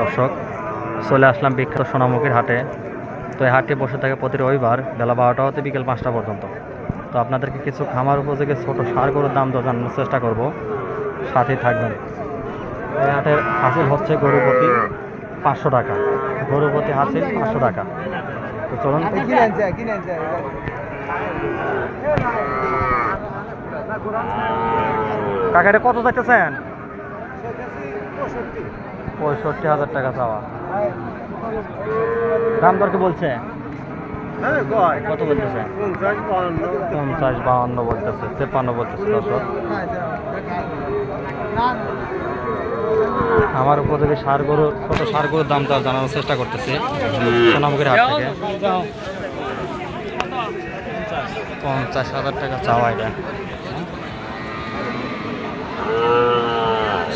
দর্শক, চলে আসলাম বিখ্যাত সোনামুখীর হাটে। তো এই হাটে বসে থাকে প্রতি রবিবার বেলা বারোটা হতে বিকেল পাঁচটা পর্যন্ত। তো আপনাদেরকে কিছু খামার উপযোগী ছোট সার গরুর দাম জানানোর চেষ্টা করব। সাথে থাকবেন। এই হাটের হাসিল হচ্ছে গরু প্রতি পাঁচশো টাকা। গরু প্রতি হাসিল পাঁচশো টাকা। তো চলুন। কাকা এটা কত চাইতেছেন? পঁয়ষট্টি হাজার টাকা চাওয়া। দাম দর কি বলছে? কত বলতেছে? পঞ্চাশ বাহান্ন। বলতেছে তেপান্ন বলতেছে দর্শক আমার উপযোগী সার গরু ছোট সার গরুর দাম দর জানানোর চেষ্টা করতেছি। সোনামুখীর হাট থেকে। পঞ্চাশ হাজার টাকা চাওয়া এটা।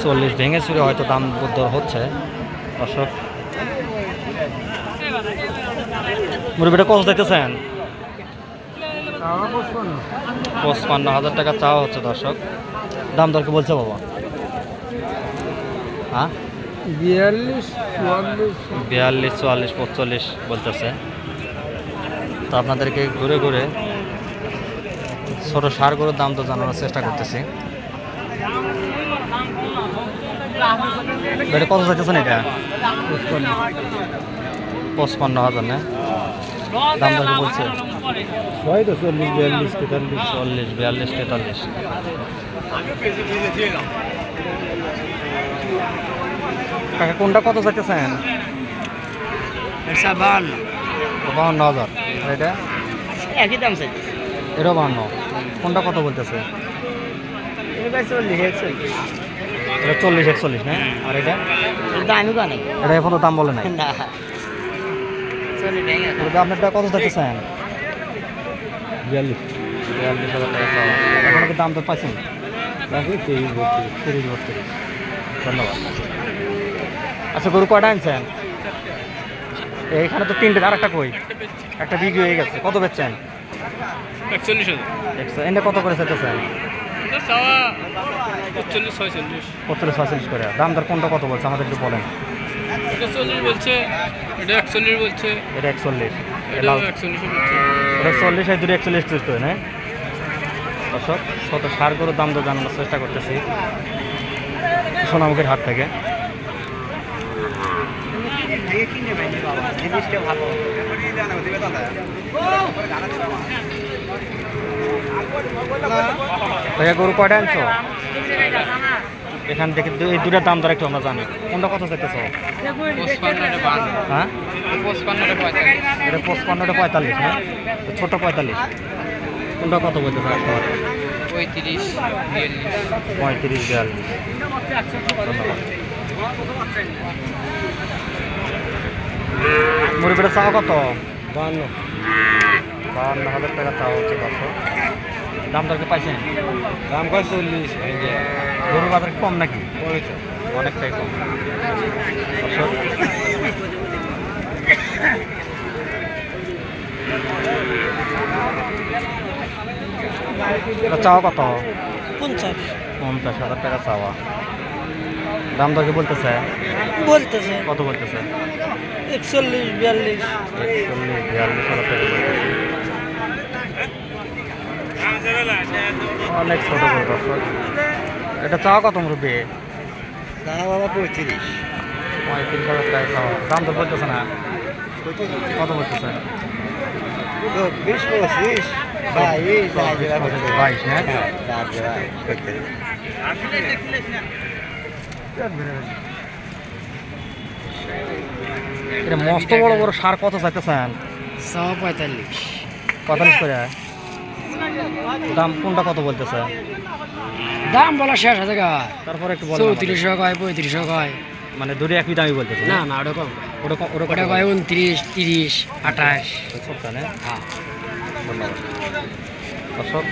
চল্লিশ ভেঙে চুরে হয়তো দাম দর হচ্ছে। দর্শক মুরগিটা কত দিতেছেন পঁচপান্ন হাজার টাকা চাওয়া হচ্ছে দর্শক। দাম দর কি বলছে বাবা? হ্যাঁ? বিয়াল্লিশ চুয়াল্লিশ। বিয়াল্লিশ চুয়াল্লিশ পঁচল্লিশ বলতেছে। তো আপনাদেরকে ঘুরে ঘুরে ছোটো সার গরুর দাম তো জানানোর চেষ্টা করতেছি। এটা কত চাইতেছেন এটা? পঁচপান্ন। হাজার না? দাম কি বলছে। ছয় তো চল্লিশ বিয়াল্লিশ তেতাল্লিশ। চল্লিশ বিয়াল্লিশ তেতাল্লিশ। কাকা কোনটা কত চাইতেছেন বাহান্ন। বাউন্ন হাজার। আর এটা? একই দাম চাইছে এটাও বাউন্ন কোনটা কত বলতেছে? চল্লিশ একচল্লিশ। এটা চল্লিশ একচল্লিশ না? আর এটা? দামি এটা এখনও বলে নাই। না। চল্লিশ ভেঙে আপনারটা কত চাইতেছেন বিয়াল্লিশ। বিয়াল্লিশ হাজার টাকা চাওয়া। দাম তো বত্রিশ। তিরিশ বত্রিশ। ধন্যবাদ। আচ্ছা গরু কয়টা আনছেন? এইখানে তো তিনটে আর একটা কই? একটা বিক্রি হয়ে গেছে। কত বেচছেন? একচল্লিশ হাজার। একশো কত করে চাইতেছেন? ছয়চল্লিশ। করে। দাম দর কোনটা কত বলছে? আমাদের একটু বলেন। চল্লিশ বলছে এটা একচল্লিশ বলছে। এটা একচল্লিশ। এটা একচল্লিশ বলছে। চল্লিশ এই দুটো একচল্লিশ না। দর্শক শত সার দাম দর জানানোর চেষ্টা করতেছি। সোনামুখীর হাত থেকে। ভাইয়া গরু কয়টা আনছো? এখান থেকে এই দুটার দাম দর একটু আমরা জানি। কোনটা কত চাইতেছো হ্যাঁ? পঁচপান্নটা পঁয়তাল্লিশ হ্যাঁ? ছোট পঁয়তাল্লিশ। কোনটা কত বলতেছে আপনার পঁয়ত্রিশ পঁয়ত্রিশ, বিয়াল্লিশ। ধন্যবাদ। মুরগিটা চাওয়া কত? বান্ন। বাহান্ন হাজার টাকা চাওয়া হচ্ছে কত দাম দর কি পাইছেন? দাম কয় চল্লিশ? গরুর বাজার কি কম নাকি? অনেকটাই কম। চাওয়া কত? পঞ্চাশ। পঞ্চাশ হাজার টাকা চাওয়া। দাম দর কি বলতেছে? বলতেছে। কত বলতেছে? একচল্লিশ বিয়াল্লিশ। একচল্লিশ বিয়াল্লিশ অনেক ছোট করে দর্শক। এটা চাওয়া কত মুরব্বী? দাম বাবা পঁয়ত্রিশ। পঁয়ত্রিশ হাজার টাকা চাওয়া। দাম তো বলতেছে না। কত বলতেছে? বিশ পঁচিশ বাইশ বাইশ না? এটা মস্ত বড় বড় সার কত চাইতেছেন? পঁয়তাল্লিশ। পঁয়তাল্লিশ করে? দাম কোনটা কত বলতেছে? দাম বলা শেষ টাকা তারপরে একটু বলেন চৌত্রিশশো কয় পঁয়ত্রিশশো কয়। আমাদের। মানে দুটো একই দামই বলতেছে না? না ওটা কম। ওটা ওটা ওটা কয় উনত্রিশ তিরিশ আঠাশ। হ্যাঁ। ধন্যবাদ। দর্শক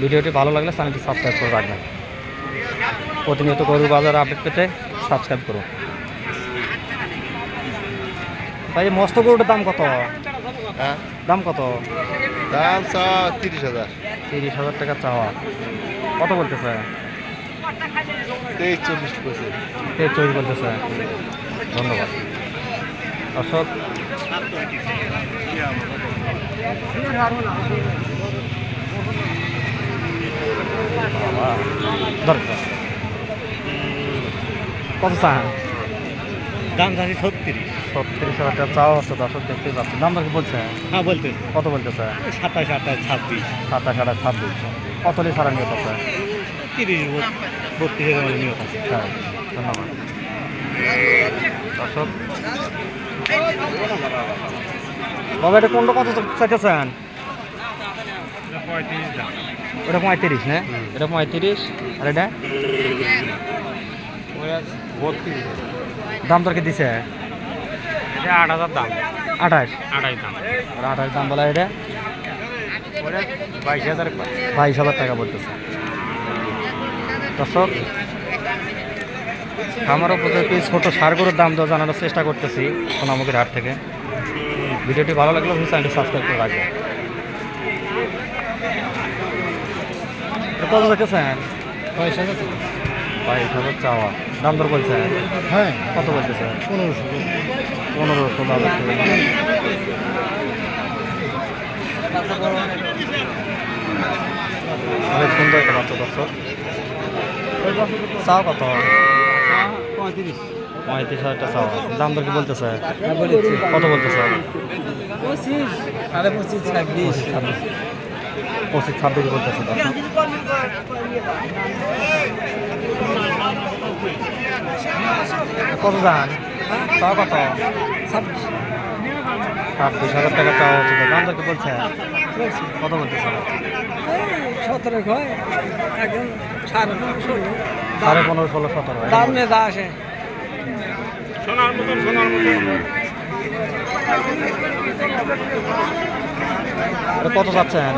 ভিডিওটি ভালো লাগলে চ্যানেলটি সাবস্ক্রাইব করে রাখবেন। প্রতিনিয়ত গরুর বাজার আপডেট পেতে সাবস্ক্রাইব করুন। ভাই মস্ত গরুটার দাম কত? হ্যাঁ? দাম কত? দাম চা তিরিশ হাজার। তিরিশ হাজার টাকা চাওয়া। কত বলতেছে? তেইশ চল্লিশ পঁচিশ তেইশ চল্লিশ বলতেছে। ধন্যবাদ। অশোক বাবা, দরকার কত চান? দাম চাচ্ছি ছত্রিশ। ছত্রিশ হাজার টাকা চাওয়া হচ্ছে দর্শক দেখতেই পাচ্ছি দাম দর কি বলছে হ্যাঁ বলতে কত বলতেছে? সাতাশ আঠাশ ছাব্বিশ। সাতাশ আঠাশ ছাব্বিশ। কত লি ছাড়া নিয়ে আছে তিরিশ বত্রিশ হাজার নিয়ত আছে হ্যাঁ ধন্যবাদ। দর্শক বাবা এটা কোনটা কত চাইতেছেন? ওটা পঁয়ত্রিশ না? এটা পঁয়ত্রিশ আর এটা? বত্রিশ দাম দর কি দিছে? এটা আট হাজার দাম। আঠাশ। দাম। আর আঠাশ দাম বলা এটা বাইশ হাজার বাইশ হাজার টাকা দর্শক আমার উপযোগী ছোট সারগুলোর দাম দর জানানোর চেষ্টা করতেছি সোনামুখীর হাট থেকে। ভিডিওটি ভালো লাগলে অবশ্যই চ্যানেলটি সাবস্ক্রাইব করে রাখবেন। এটা কত দেখেছেন বাইশ হাজার। বাইশ হাজার চাওয়া। দাম দর বলছেন হ্যাঁ। কত বলতেছে পনেরোশো। পনেরো ষোলো অনেক সুন্দর একটা বাচ্চা দর্শক। চাও কত? পঁয়ত্রিশ। পঁয়ত্রিশ হাজার টাকা চাও দাম দর কি বলতেছে কত বলতেছে পঁচিশ। সাড়ে পঁচিশ ছাব্বিশ। পঁচিশ ছাব্বিশ। বলতেছে কত দাম? চাও কত? ছাব্বিশ ছাব্বিশ হাজার টাকা চাওয়া হচ্ছে তো। দাম কি বলছে। কত বলতেছে সতেরো কয় একদম সাড়ে ষোলো সাড়ে পনেরো ষোলো সতেরো। দাম নিয়ে যা আসে। সোনার মতন সোনার মতন। কত চাচ্ছেন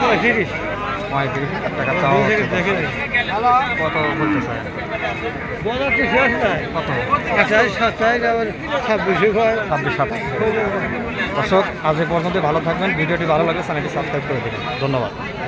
পঁয়ত্রিশ পঁয়ত্রিশ হাজার টাকা চাওয়া কত কত সাতাশ আবার ছাব্বিশে সাতাশ দর্শক আজ পর্যন্ত ভালো থাকবেন। ভিডিওটি ভালো লাগলে চ্যানেলটি সাবস্ক্রাইব করে দেবেন। ধন্যবাদ।